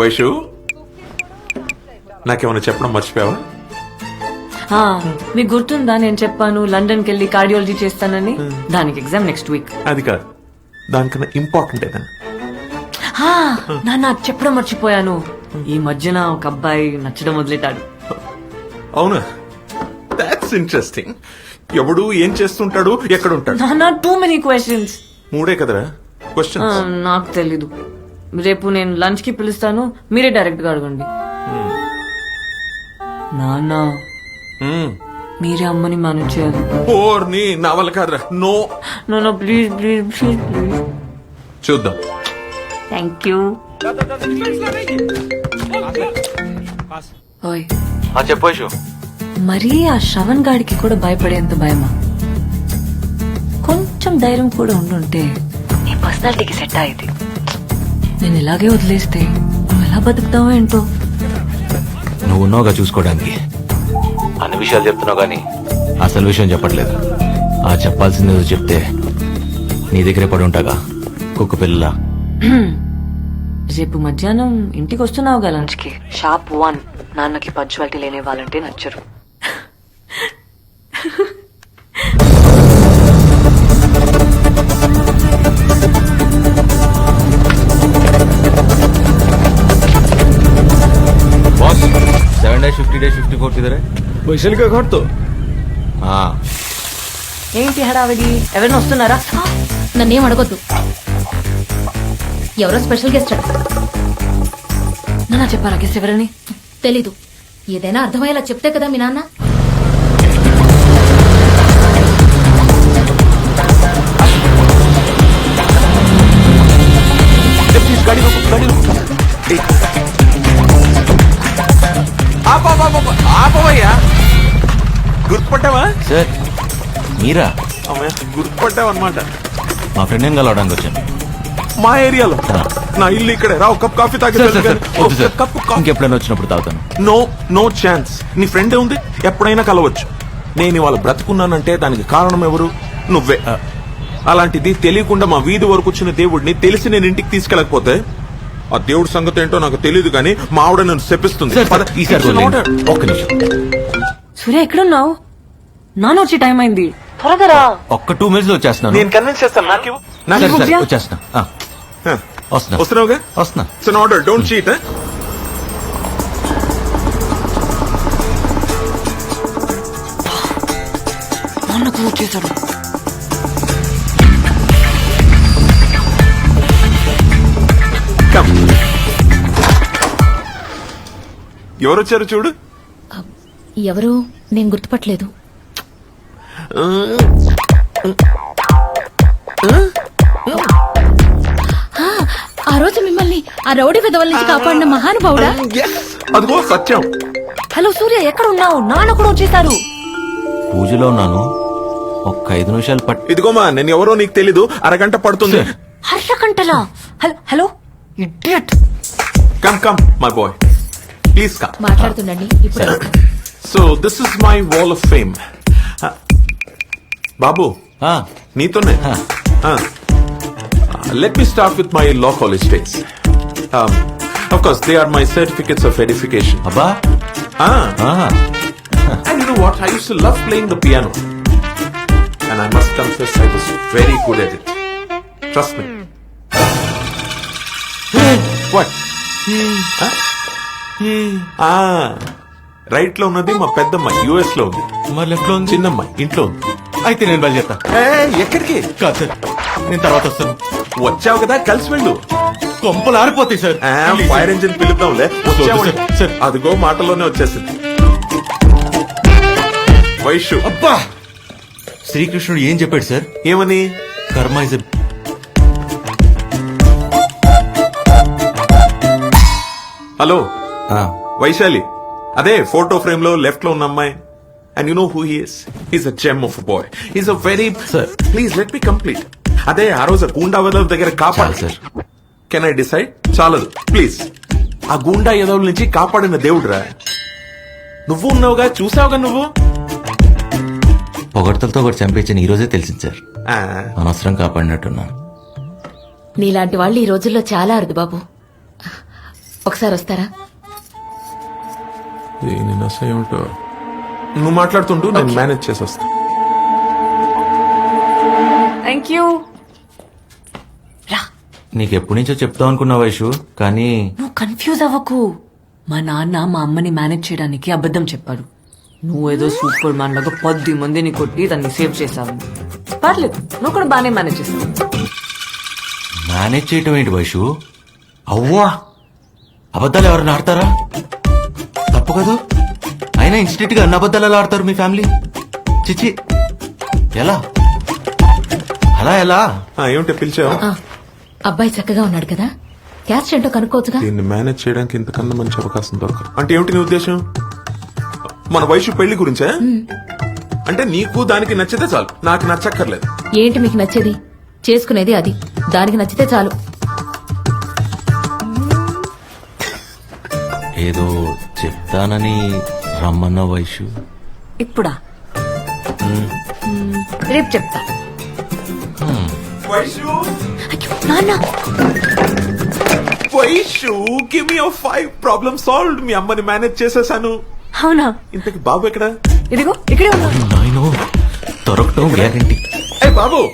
వైషు నాకేమైనా చెప్పడం మర్చిపోయావా? ఆ, మీకు గుర్తుందా? నేను చెప్పాను లండన్కి వెళ్ళి కార్డియాలజీ చేస్తానని. దానికి ఎగ్జామ్ నెక్స్ట్ వీక్. అది కాదు. దానికన్నా ఇంపార్టెంట్ ఏదన్నా నాన్న చెప్పడం మర్చిపోయాను. ఈ మధ్యన ఒక అబ్బాయి నచ్చడం వదిలేటాడు అవునా? దాట్స్ ఇంట్రెస్టింగ్ ఎవడు ఏం చేస్తుంటాడు ఎక్కడ ఉంటాడు నాన్న టూ మెనీ క్వశ్చన్స్ మూడే కదరా? క్వశ్చన్ నాకు తెలీదు. రేపు నేను లంచ్కి పిలుస్తాను మీరే డైరెక్ట్గా అడగండి. నాన్న మీరే అమ్మని మేనేజ్ చేయాలి ఓర్ని నా వల్ల కాదురా. నో. నాన్న ప్లీజ్ ప్లీజ్ ప్లీజ్ ప్లీజ్ చూద్దాం. థ్యాంక్ యూ ఓయ్. చెప్పు మరీ ఆ శ్రవణ్ గాడికి కూడా భయపడేంత భయమా? కొంచెం ధైర్యం కూడా ఉండుంటే నీ పర్సనాలిటీకి సెట్ అయ్యేది నేను ఇలాగే వదిలేస్తే ఎలా బతుకుతావో ఏంటో? నువ్వు ఉన్నావుగా చూసుకోవడానికి. అన్ని విషయాలు చెప్తున్నావు కానీ అసలు విషయం చెప్పట్లేదు. ఆ చెప్పాల్సింది ఏదో చెప్తే నీ దగ్గరే పడి ఉంటాగా కుక్క పిల్ల రేపు మధ్యాహ్నం ఇంటికి వస్తున్నావు లంచ్కి. Shop one. నాన్నకి పంచువాలిటీ లేని వాళ్ళంటే నచ్చరు. seven day fifty day fifty four किधर है वैशाली का घर तो हाँ ఏంటి హడావిడి ఎవరైనా వస్తున్నారా నన్నేం అడగొద్దు ఎవరో స్పెషల్ గెస్ట్ అడు నాన్న చెప్పారా గెస్ ఎవరని తెలీదు ఏదైనా అర్థమయ్యేలా చెప్తే కదా మీ నాన్న సార్ మీరా? అమ్మయ్య అనమాట మా ఫ్రెండ్ ఏం కలవడానికి వచ్చాను? మా ఏరియాలో. నా ఇల్లు ఇక్కడే. రా ఒక కప్ కాఫీ తాగి కప్పు ఇంకెప్పుడైనా వచ్చినప్పుడు తాగుతాను. No no chance. నీ ఫ్రెండ్ ఉంది ఎప్పుడైనా కలవచ్చు. నేను ఇవాళ బ్రతుకున్నానంటే దానికి కారణం ఎవరు? నువ్వే. అలాంటిది తెలియకుండా మా వీధి వరకు వచ్చిన దేవుడిని తెలిసి నేను ఇంటికి తీసుకెళ్ళకపోతే ఆ దేవుడి సంగతి ఏంటో నాకు తెలియదు కానీ మా ఆవిడ నన్ను శపిస్తుంది. ఒక్క నిమిషం. ఎక్కడున్నావు? నాన్న వచ్చే టైం అయింది. త్వరగా రా. ఒక్క టూ మినిట్స్లో వచ్చేస్తున్నాను. నేను కన్విన్స్ చేస్తాను నాకు నాకు సరే, సరే. వచ్చేస్తున్నా. ఆ, వస్తున్నా. వస్తున్నావుగా? వస్తున్నా. It's an order don't cheat నాన్నకు వచ్చేసాడు కమ్ ఎవరు వచ్చారు చూడు? ఎవరు? నేను గుర్తుపట్టలేదు. ఆ, రోజు మిమ్మల్ని ఆ రౌడీ విధవల నుంచి కాపాడిన మహానుభావుడా. అదిగో సత్యం. హలో సూర్య ఎక్కడ ఉన్నావు? నాన్న కూడా వచ్చేసారు. పూజలో ఉన్నాను. ఒక్క ఐదు నిమిషాలు పట్ ఇదిగోమా నేను ఎవరో నీకు తెలీదు. అరగంట పడుతుంది. కంటలా hello hello? Idiot come come my boy please come మాట్లాడుతుండండి ఇప్పుడు. So this is my wall of fame బాబు నీతోనే. Let me start with my law college days of course they are my certificates of edification అబ్బా. And you know what? I used to love playing the piano. And I must confess, I was very good at it. Trust me. what? Ah, రైట్లో ఉన్నది మా పెద్దమ్మ యుఎస్లో ఉంది. మరి లెఫ్ట్లో ఉంది? చిన్నమ్మ ఇంట్లో ఉంది. అయితే నేను బయలుదేరుతా. ఏ, ఎక్కడికి? కాదు సార్ నేను తర్వాత వస్తాను. వచ్చావు కదా కలిసి వెళ్ళు. కొంపలు ఆరిపోతాయి sir. Fire engine పిలుద్దాంలే. Sir, sir. అదిగో మాటలోనే వచ్చేసింది. వైషు అబ్బా! శ్రీకృష్ణుడు ఏం చెప్పాడు సార్? ఏమని? కర్మ ఇస్ హలో. వైశాలి. అదే ఫోటో ఫ్రేమ్లో లెఫ్ట్లో ఉన్న అమ్మాయి. And you know who he's is a gem of boy is a very Sir. Please let me complete అదే ఆ రోజు గూండా వెదవ దగ్గర కాపాడు చాలు, sir. కెన్ ఐ డిసైడ్ చాలదు. ప్లీజ్ ఆ గూండా ఎదవుల నుంచి కాపాడిన దేవుడురా. నువ్వు ఉన్నావుగా? చూసావుగా నువ్వు? పొగడ్తలతో ఒకటి చంపేచ్చని ఈ రోజే తెలిసింది సార్ ఆ, అనవసరం కాపాడినట్టున్నాను. నీలాంటి వాళ్ళు ఈ రోజుల్లో చాలా అరుదు బాబు. ఒకసారి వస్తారా? దీని ఏమిటో నువ్వు మాట్లాడుతుంటూ నేను మేనేజ్ చేసి వస్తా. థ్యాంక్ యూ రా. నీకు ఎప్పటి నుంచో చెప్తావు అనుకున్నా వైషు కానీ నువ్వు కన్ఫ్యూజ్ అవ్వకు. మా నాన్న మా అమ్మని మేనేజ్ చేయడానికి అబద్ధం చెప్పాడు. నువ్వేదో సూపర్ మ్యాన్ లాగా పది మందిని కొట్టి దాన్ని సేవ్ చేసావు పర్లేదు నువ్వు కూడా బాగానే మేనేజ్ చేస్తావు. మేనేజ్ చేయటం ఏంటి వైషు? అవ్వా! అబద్ధాలు ఎవరైనా ఆడతారా? తప్పు కదూ? అయినా ఇన్స్టిట్యూట్గా అన్ని అబద్ధాలు ఎలా ఆడతారు మీ ఫ్యామిలీ? చిచి ఎలా? అలా ఎలా? ఆ, ఏమిటి పిలిచావు? అబ్బాయి చక్కగా ఉన్నాడు కదా? క్యాస్ట్ ఏంటో కనుక్కోవచ్చుగా? దీన్ని మేనేజ్ చేయడానికి ఇంతకన్నా మంచి అవకాశం దొరకదు. అంటే ఏమిటి నీ ఉద్దేశం? మన వయసు పెళ్ళి గురించే? అంటే నీకు దానికి నచ్చితే చాలు. నాకు నచ్చక్కర్లేదు. ఏంటి మీకు నచ్చేది? చేసుకునేది అది. దానికి నచ్చితే చాలు. ఏదో చెప్తానని రమ్మన్న వైషు ఇప్పుడా రేపు చెప్తా. వైషు? అయ్యో, నాన్న. Vaishu give me five problem solved మీ అమ్మని మేనేజ్ చేసేసాను. అవునా? ఇంతకి బాబు ఎక్కడ? ఇదిగో ఇక్కడే ఉన్నా. నాయనో దొరకటం గ్యారంటీ. ఏ బాబు!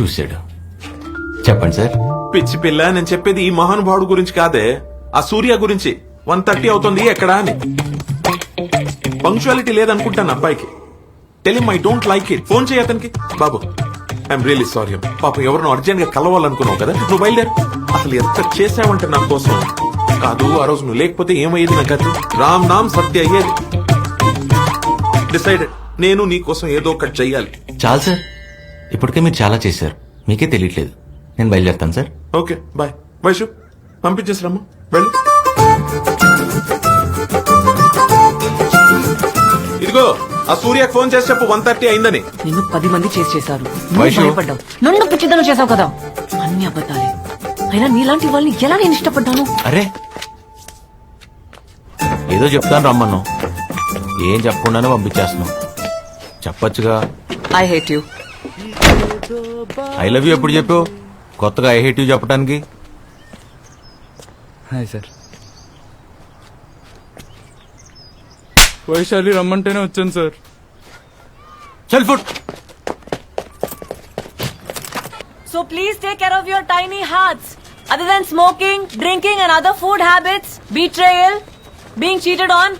చూశాడు. చెప్పండి సార్. పిచ్చి పిల్ల నేను చెప్పేది ఈ మహానుభావుడు గురించి కాదే. ఆ సూర్య గురించి. వన్ థర్టీ అవుతుంది ఎక్కడా అని. పంక్చువాలిటీ లేదనుకుంటాను అబ్బాయికి. Tell him I don't like it phone చేయి అతనికి. బాబు ఐఎమ్ రియలీ సారీ పాప ఎవరినో అర్జెంట్గా కలవాలనుకున్నావు కదా నువ్వు బయలుదేరు. అసలు ఎంత చేసావంటే నా కోసం. కాదు ఆ రోజు నువ్వు లేకపోతే ఏమయ్యేది నా గతి? రామ్ నామ్ సత్య అయ్యేది. డిసైడెడ్ నేను నీ కోసం ఏదో ఒకటి చెయ్యాలి. చాలు సార్. ఇప్పటికే మీరు చాలా చేశారు. మీకే తెలియట్లేదు. నేను బయలుదేరుతాను సార్. ఓకే బాయ్ వైషు పంపించేసిరమ్మా వెళ్ళి. ఇదిగో ఆ సూర్యకి ఫోన్ చేసి చెప్పు వన్ థర్టీ అయిందని. నిన్ను పది మంది చేసి చేశారు. నువ్వు వైషు. భయపడ్డావు. నన్ను పిచ్చిదనం చేసావు కదా. అన్ని అబద్ధాలే. అయినా నీలాంటి వాళ్ళని ఎలా నేను ఇష్టపడ్డాను? అరే ఏదో చెప్తాను రమ్మన్నావు ఏం చెప్పకుండానే పంపించేస్తున్నావు చెప్పొచ్చుగా. I hate you I love you ఎప్పుడు చెప్పావు? కొత్తగా ఐ హేట్ యూ చెప్పడానికి హాయ్ సార్ వైశాలి రమ్మంటేనే వచ్చాను సార్ చల్ food So please take care of your tiny hearts. Other than smoking, drinking and other food habits, betrayal, being cheated on,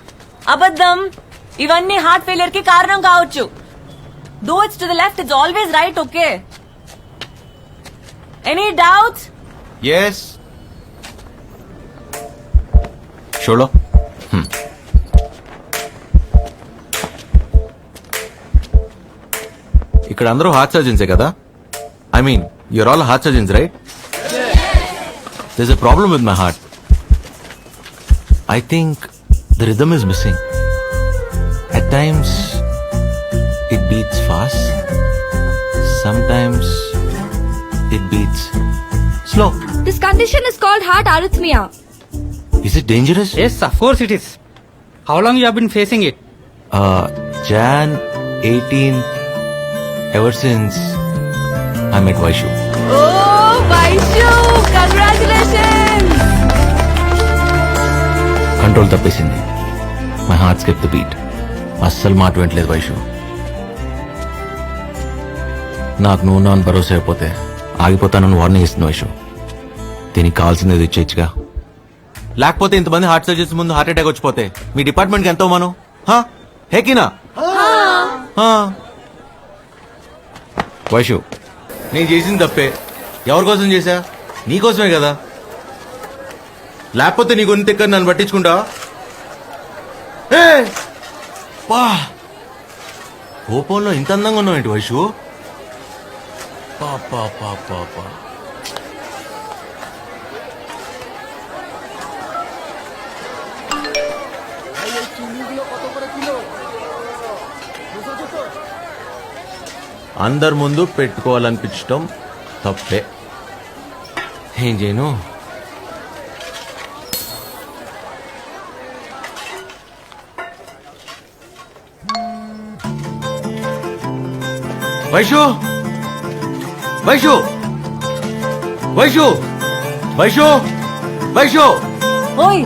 అబద్ధం ఇవన్నీ heart ఫెయిలియర్కి కారణం కావచ్చు though it's to the left it's always right okay any doubts yes షోలో ఇక్కడ అందరూ heart సర్జన్సే కదా? I mean you're all heart surgeons right this a problem with my heart I think the rhythm is missing at times it beats fast some times it beats slow This condition is called heart arrhythmia. Is it dangerous Yes, of course it is. How long you have been facing it? Uh, Jan 18th, ever since I met Vaishu. Oh, Vaishu! Congratulations! Control తప్పేసింది. My heart skip the beat అస్సలు మాట వింటలేదు వైషు నాకు నువ్వు నా భరోసా అయిపోతే ఆగిపోతానని warning ఇస్తుంది వైషు దీనికి కావాల్సింది ఏదో ఇచ్చేచ్చుగా లేకపోతే ఇంతమంది హార్ట్ సర్జరీస్ ముందు హార్ట్ అటాక్ వచ్చిపోతే మీ డిపార్ట్మెంట్కి ఎంతో మనం హేకినా వైషు నేను చేసింది తప్పే. ఎవరి కోసం చేశా? నీకోసమే కదా. లేకపోతే నీ గొంతు ఎక్కడ నన్ను పట్టించుకుంటా? పా! కోపంలో ఇంత అందంగా ఉన్నావు ఏంటి వైషు? పా పా పా పా పా. అందరి ముందు పెట్టుకోవాలనిపించటం తప్పే. ఏం చేయను వైషు! వైషు! వైషు! వైషు! వైషు! ఓయ్!